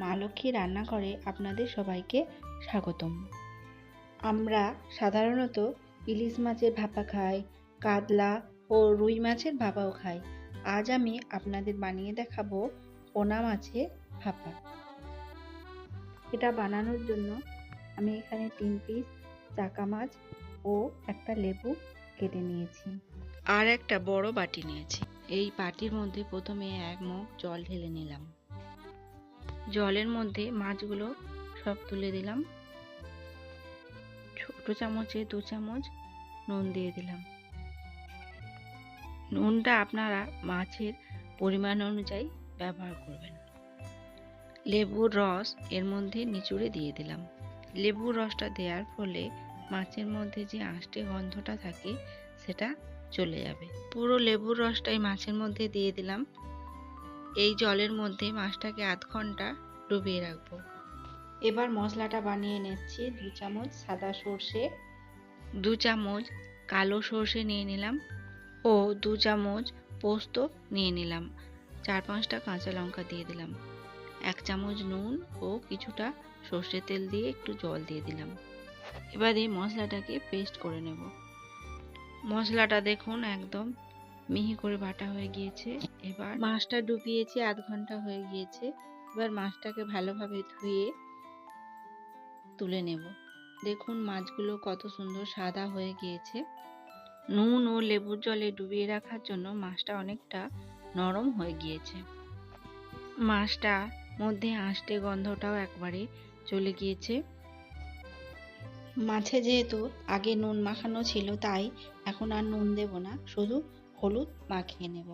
মা লক্ষ্মী রান্নাঘরে আপনাদের সবাইকে স্বাগতম। আমরা সাধারণত ইলিশ মাছের ভাপা খাই, কাতলা ও রুই মাছের ভাপাও খাই। আজ আমি আপনাদের বানিয়ে দেখাবো পোনা মাছের ভাপা। এটা বানানোর জন্য আমি এখানে তিন পিস চাকা মাছ ও একটা লেবু কেটে নিয়েছি। আর একটা বড় বাটি নিয়েছি। এই বাটির মধ্যে প্রথমে এক মগ জল ঢেলে নিলাম। জলের মধ্যে মাছগুলো সব তুলে দিলাম। ছোট চামচে দু চামচ নুন দিয়ে দিলাম। নুনটা আপনারা মাছের পরিমাণ অনুযায়ী ব্যবহার করবেন। লেবুর রস এর মধ্যে নিচুড়ে দিয়ে দিলাম। লেবুর রসটা দেওয়ার ফলে মাছের মধ্যে যে আঁশটে গন্ধটা থাকে, সেটা চলে যাবে। পুরো লেবুর রসটাই মাছের মধ্যে দিয়ে দিলাম। এই জলের মধ্যে মাছটাকে আধ ঘণ্টা ডুবিয়ে রাখব। এবার মশলাটা বানিয়ে নিচ্ছি। দু চামচ সাদা সর্ষে দু চামচ কালো সর্ষে নিয়ে নিলাম ও দু চামচ পোস্ত নিয়ে নিলাম। চার পাঁচটা কাঁচা লঙ্কা দিয়ে দিলাম। এক চামচ নুন ও কিছুটা সর্ষের তেল দিয়ে একটু জল দিয়ে দিলাম। এবারে মশলাটাকে পেস্ট করে নেব। মশলাটা দেখুন একদম মিহি করে বাটা হয়ে গিয়েছে। এবার মাছটা ডুবিয়েছি, আধ ঘণ্টা হয়ে গিয়েছে। এবার মাছটাকে ভালোভাবে ধুয়ে তুলে নেব। দেখুন মাছগুলো কত সুন্দর সাদা হয়ে গিয়েছে। নুন ও লেবুর জলে ডুবিয়ে রাখার জন্য মাছটা অনেকটা নরম হয়ে গিয়েছে। মাছটা মধ্যে আঁশটে গন্ধটাও একবারে চলে গিয়েছে। মাছে যেহেতু আগে নুন মাখানো ছিল, তাই এখন আর নুন দেব না। শুধু হলুদ মাখিয়ে নেব।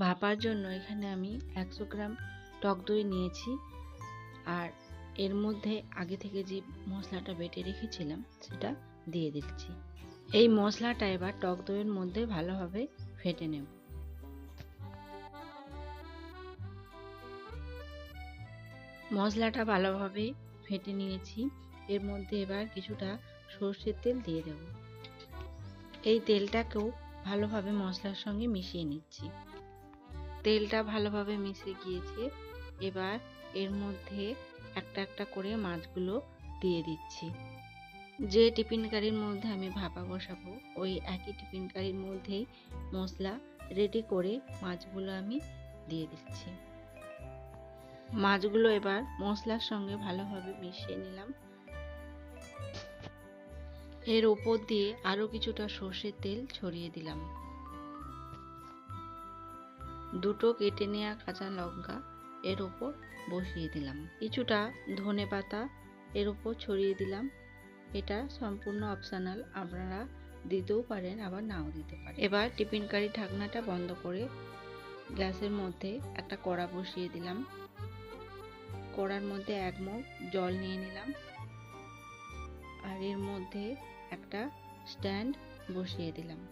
ভাপার জন্য এখানে আমি একশো গ্রাম টক দই নিয়েছি। আর এর মধ্যে আগে থেকে যে মশলাটা বেটে রেখেছিলাম, সেটা দিয়ে দিচ্ছি। এই মশলাটা এবার টক দইয়ের মধ্যে ভালোভাবে ফেটে নেব। মশলাটা ভালোভাবে ফেটে নিয়েছি। এর মধ্যে এবার কিছুটা সর্ষের তেল দিয়ে দেব। এই তেলটাকেও ভালোভাবে মশলার সঙ্গে মিশিয়ে নিচ্ছি। তেলটা ভালোভাবে মিশে গিয়েছে। এবার এর মধ্যে একটা একটা করে মাছগুলো দিয়ে দিচ্ছি। যে টিফিন কারির মধ্যে আমি ভাপা বসাবো, ওই একই টিফিন কারির মধ্যেই মশলা রেডি করে মাছগুলো আমি দিয়ে দিচ্ছি। মাছগুলো এবার মশলার সঙ্গে ভালোভাবে মিশিয়ে নিলাম। এর ওপর দিয়ে আরও কিছুটা সর্ষের তেল ছড়িয়ে দিলাম। দুটো কেটে নেওয়া কাঁচা লঙ্কা এর ওপর বসিয়ে দিলাম। কিছুটা ধনে পাতা এর ওপর ছড়িয়ে দিলাম। এটা সম্পূর্ণ অপশনাল আপনারা দিতেও পারেন, আবার নাও দিতে পারেন। এবার টিফিন কারি ঢাকনাটা বন্ধ করে গ্যাসের মধ্যে একটা কড়া বসিয়ে দিলাম। কড়ার মধ্যে এক মগ জল নিয়ে নিলাম। আর এর মধ্যে একটা স্ট্যান্ড বসিয়ে দিলাম।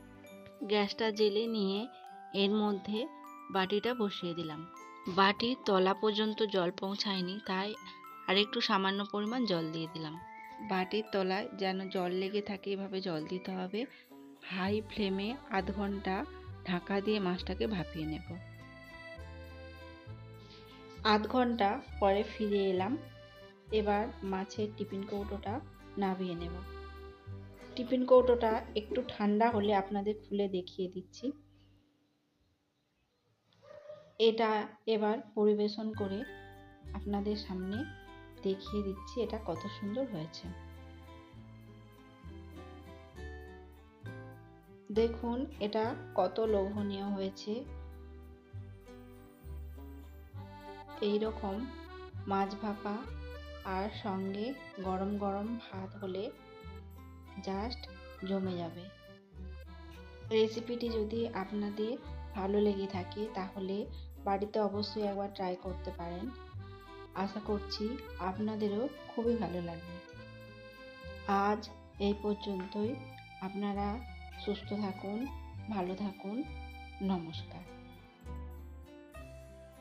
গ্যাসটা জেলে নিয়ে এর মধ্যে বাটিটা বসিয়ে দিলাম। বাটির তলা পর্যন্ত জল পৌঁছায়নি, তাই আর একটু সামান্য পরিমাণ জল দিয়ে দিলাম। বাটির তলায় যেন জল লেগে থাকে, এভাবে জল দিতে হবে। হাই ফ্লেমে আধ ঘণ্টা ঢাকা দিয়ে মাছটাকে ভাপিয়ে নেব। আধ ঘণ্টা পরে ফিরে এলাম। এবার মাছের টিফিন কৌটোটা নামিয়ে নেব। টিফিন কৌটোটা একটু ঠান্ডা হলে আপনাদের খুলে দেখিয়ে দিচ্ছি। এটা এবার পরিবেশন করে আপনাদের সামনে দেখিয়ে দিচ্ছি এটা কত সুন্দর হয়েছে। দেখুন, এটা কত লোভনীয় হয়েছে। এই রকম মাছ ভাপা আর সঙ্গে গরম গরম ভাত হলে জাস্ট জমে যাবে। রেসিপিটি যদি আপনাদের ভালো লেগে থাকে, তাহলে বাড়িতে অবশ্যই একবার ট্রাই করতে পারেন। আশা করছি আপনাদেরও খুবই ভালো লাগবে। আজ এই পর্যন্তই। আপনারা সুস্থ থাকুন, ভালো থাকুন। নমস্কার।